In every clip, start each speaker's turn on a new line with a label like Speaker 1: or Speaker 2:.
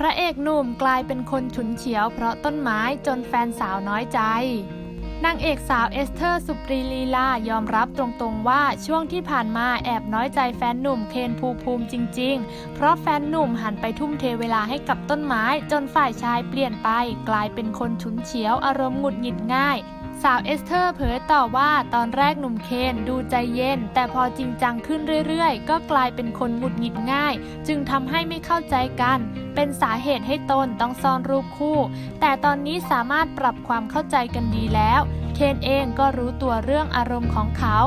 Speaker 1: พระเอกหนุ่มกลายเป็นคนฉุนเฉียวเพราะต้นไม้จนแฟนสาวน้อยใจนางเอกสาวเอสเธอร์สุปรีลีลายอมรับตรงๆว่าช่วงที่ผ่านมาแอบน้อยใจแฟนหนุ่มเคนภูมิภูมิจริงๆ เพราะแฟนหนุ่มหันไปทุ่มเทเวลาให้กับต้นไม้ จนฝ่ายชายเปลี่ยนไป กลายเป็นคนฉุนเฉียวอารมณ์หงุดหงิดง่ายสาวเอสเธอร์เผยต่อว่าตอนแรกหนุ่มเคนดูใจเย็น แต่พอจริงจังขึ้นเรื่อยๆ ก็กลายเป็นคนหงุดหงิดง่าย จึงทำให้ไม่เข้าใจกัน เป็นสาเหตุให้ตนต้องซ่อนรูปคู่ แต่ตอนนี้สามารถปรับความเข้าใจกันดีแล้ว เคนเองก็รู้ตัวเรื่องอารมณ์ของเขา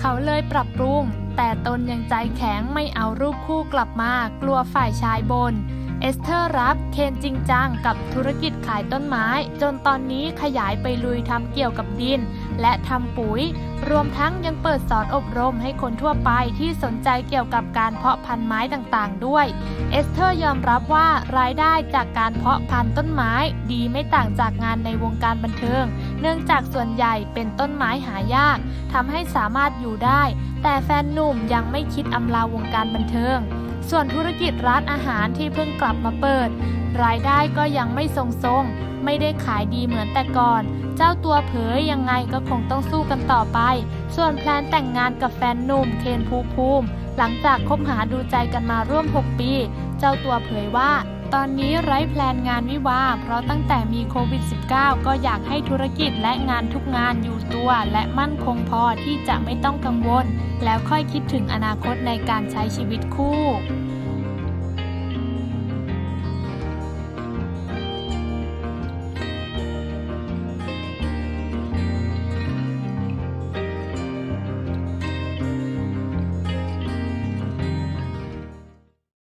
Speaker 1: เขาเลยปรับปรุง แต่ตนยังใจแข็งไม่เอารูปคู่กลับมา กลัวฝ่ายชายบน เอสเธอร์รับเคนจริงจังกับธุรกิจขายต้นไม้ จนตอนนี้ขยายไปลุยทำเกี่ยวกับดิน และทำปุ๋ย รวมทั้งยังเปิดสอนอบรมให้คนทั่วไปที่สนใจเกี่ยวกับการเพาะพันธุ์ไม้ต่างๆ ด้วยเอสเธอร์ยอมรับว่ารายได้จากการเพาะพันธุ์ต้นไม้ดีไม่ต่างจากงานในวงการบันเทิง เนื่องจากส่วนใหญ่เป็นต้นไม้หายากทำให้สามารถอยู่ได้ แต่แฟนหนุ่มยังไม่คิดอำลาวงการบันเทิง ส่วนธุรกิจร้านอาหารที่เพิ่งกลับมาเปิด รายได้ก็ยังไม่ทรงๆ ไม่ได้ขายดีเหมือนแต่ก่อน เจ้าตัวเผยยังไงก็คงต้องสู้กันต่อไป ส่วนแพลนแต่งงานกับแฟนหนุ่มเคนภูภูมิ หลังจากคบหาดูใจกันมาร่วม 6 ปี เจ้าตัวเผยว่า ตอนนี้ไร้แพลนงานวิวาเพราะตั้งแต่มีโควิด -19 ก็อยากให้ธุรกิจและงานทุกงานอยู่ตัว และมั่นคงพอที่จะไม่ต้องกังวล แล้วค่อยคิดถึงอนาคตในการใช้ชีวิตคู่